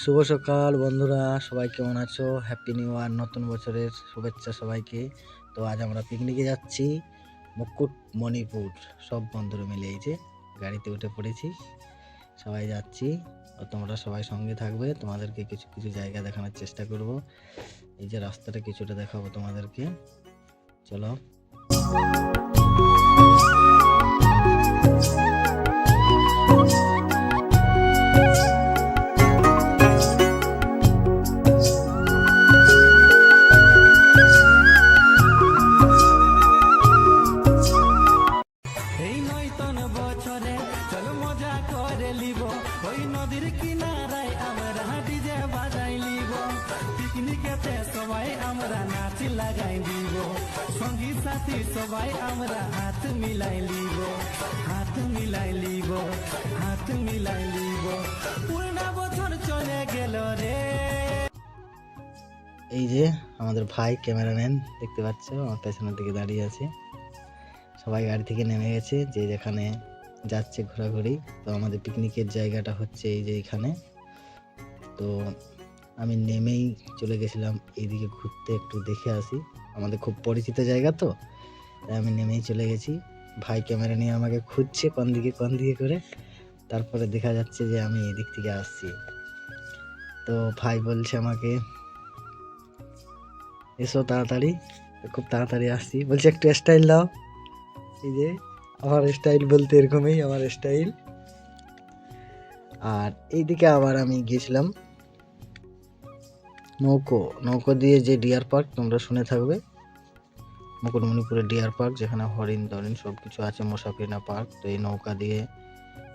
শুভ সকাল বন্ধুরা, সবাই কেমন আছো? হ্যাপি নিউ ইয়ার নতুন বছরের শুভেচ্ছা সবাইকে। তো আজ আমরা পিকনিকে যাচ্ছি, মুকুট মণিপুর, সব বন্ধুরা মিলে এই যে গাড়িতে উঠে পড়েছি, সবাই যাচ্ছি। ও তোমরা সবাই সঙ্গে থাকবে, তোমাদেরকে কিছু কিছু জায়গা দেখানোর চেষ্টা করব। এই যে রাস্তাটা কিছুটা দেখাবো তোমাদেরকে। চলো। আমরা নাচ লাগাই দিব সঙ্গী সাথী সবাই আমরা হাত মিলাই লিব হাত মিলাই লিব হাত মিলাই লিব পুরনা বছর চলে গেল রে এই যে আমাদের ভাই ক্যামেরাম্যান, দেখতে পাচ্ছ? আমার পেছনের দিকে দাঁড়িয়ে আছে। সবাই গাড়ি থেকে নেমে গেছে, যে যেখানে যাচ্ছে ঘোরাঘুরি। তো আমাদের পিকনিকের জায়গাটা হচ্ছে এই যে এখানে। তো আমি নেমেই চলে গেছিলাম এইদিকে ঘুরতে, একটু দেখে আসি। আমাদের খুব পরিচিত জায়গা তো, তাই আমি নেমেই চলে গেছি। ভাই ক্যামেরা নিয়ে আমাকে খুঁজছে কোন দিকে কোন দিকে করে। তারপরে দেখা যাচ্ছে যে আমি এদিক থেকে আসছি। তো ভাই বলছে আমাকে, এসো তাড়াতাড়ি। খুব তাড়াতাড়ি আসছি। বলছে, একটু স্টাইল দাও। এই যে, আমার স্টাইল বলতে এরকমই, আমার স্টাইল আর এইদিকে আবার আমি গিয়েছিলাম নৌকো নৌকো দিয়ে যে ডিয়ার পার্ক তোমরা শুনে থাকবে। মুকুটমণিপুরের ডিয়ার পার্ক, যেখানে হরিণ টরিণ সব কিছু আছে মোসাফিনা পার্ক। তো এই নৌকা দিয়ে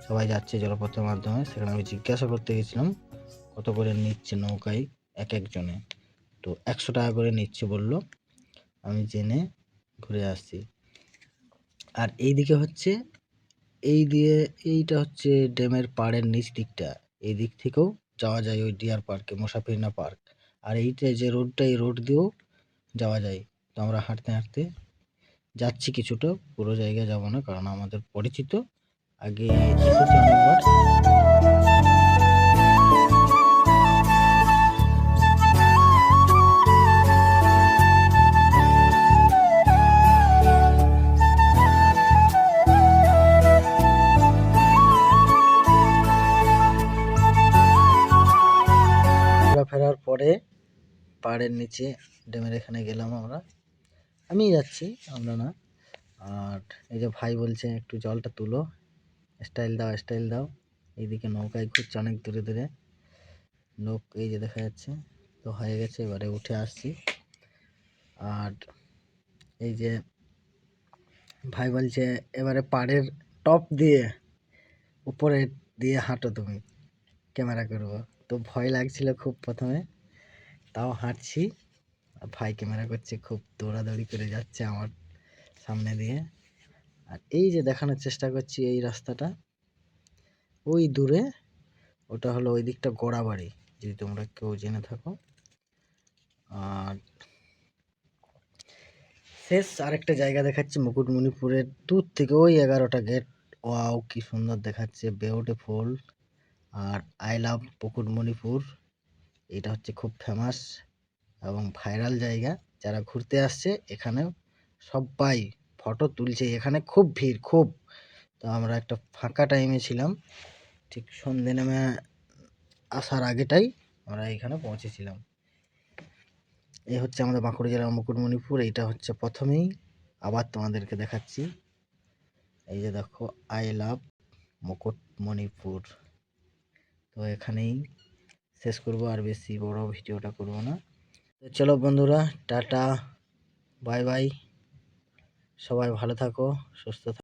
সবাই যাচ্ছে জলপথের মাধ্যমে। সেখানে আমি জিজ্ঞাসা করতে গেছিলাম, কত করে নিচ্ছে নৌকায় এক একজনে? তো একশো টাকা করে নিচ্ছে বলল। আমি জেনে ঘুরে আসছি। আর এই দিকে হচ্ছে, এই দিয়ে, এইটা হচ্ছে ড্যামের পাড়ের নিচ দিকটা। এই দিক থেকেও যাওয়া যায় ওই ডিয়ার পার্কে মোসাফিরনা পার্ক। আর এইটা যে রোডটা এই রোড দিয়েও যাওয়া যায়। তো আমরা হাঁটতে হাঁটতে যাচ্ছি কিছুটা, পুরো জায়গায় যাব না, কারণ আমাদের পরিচিত। আগে অনেকবার ফেরার পরে পাহাড়ের নিচে ড্যামের এখানে গেলাম আমরা। আমি যাচ্ছি, আমরা না। আর এই যে ভাই বলছে, একটু জলটা তুলো। স্টাইল দাও স্টাইল দাও। এইদিকে নৌকায় ঘুরছে অনেক দূরে দূরে। লোক এই যে দেখা যাচ্ছে, তো হয়ে গেছে, এবারে উঠে আসছি। আর এই যে ভাই বলছে, এবারে পাড়ের টপ দিয়ে, উপরে দিয়ে হাঁটো তুমি। ক্যামেরা করব। তো ভয় লাগছিল খুব প্রথমে। তাও হাঁটছি। ভাই ক্যামেরা করছে, খুব দৌড়াদৌড়ি করে যাচ্ছে আমার সামনে দিয়ে। আর এই যে দেখানোর চেষ্টা করছি এই রাস্তাটা, ওই দূরে, ওটা হলো ওই দিকটা গোড়াবাড়ি, যদি তোমরা কেউ জেনে থাকো। আর শেষ আরেকটা জায়গা দেখাচ্ছি, মুকুটমণিপুরের দূর থেকে ওই এগারোটা গেট ওয়াও, কি সুন্দর দেখাচ্ছে, বিউটিফুল। আর আই লাভ পুকুর মুকুটমণিপুর এটা হচ্ছে খুব ফেমাস এবং ভাইরাল জায়গা। যারা ঘুরতে আসছে এখানে সবাই ফটো তুলছে। এখানে খুব ভিড়, খুব। তো আমরা একটা ফাঁকা টাইমে ছিলাম। ঠিক সন্ধে নেমে আসার আগেটাই আমরা এখানে পৌঁছেছিলাম। এই হচ্ছে আমাদের বাঁকুড়া জেলার মুকুটমণিপুর এইটা হচ্ছে প্রথমেই। আবার তোমাদেরকে দেখাচ্ছি। এই যে দেখো আই লাভ মুকুটমণিপুর তো এখানেই শেষ করব আর বেশি বড় ভিডিওটা করব না। তো চলো বন্ধুরা, টাটা, বাই বাই। সবাই ভালো থাকো, সুস্থ থাকো।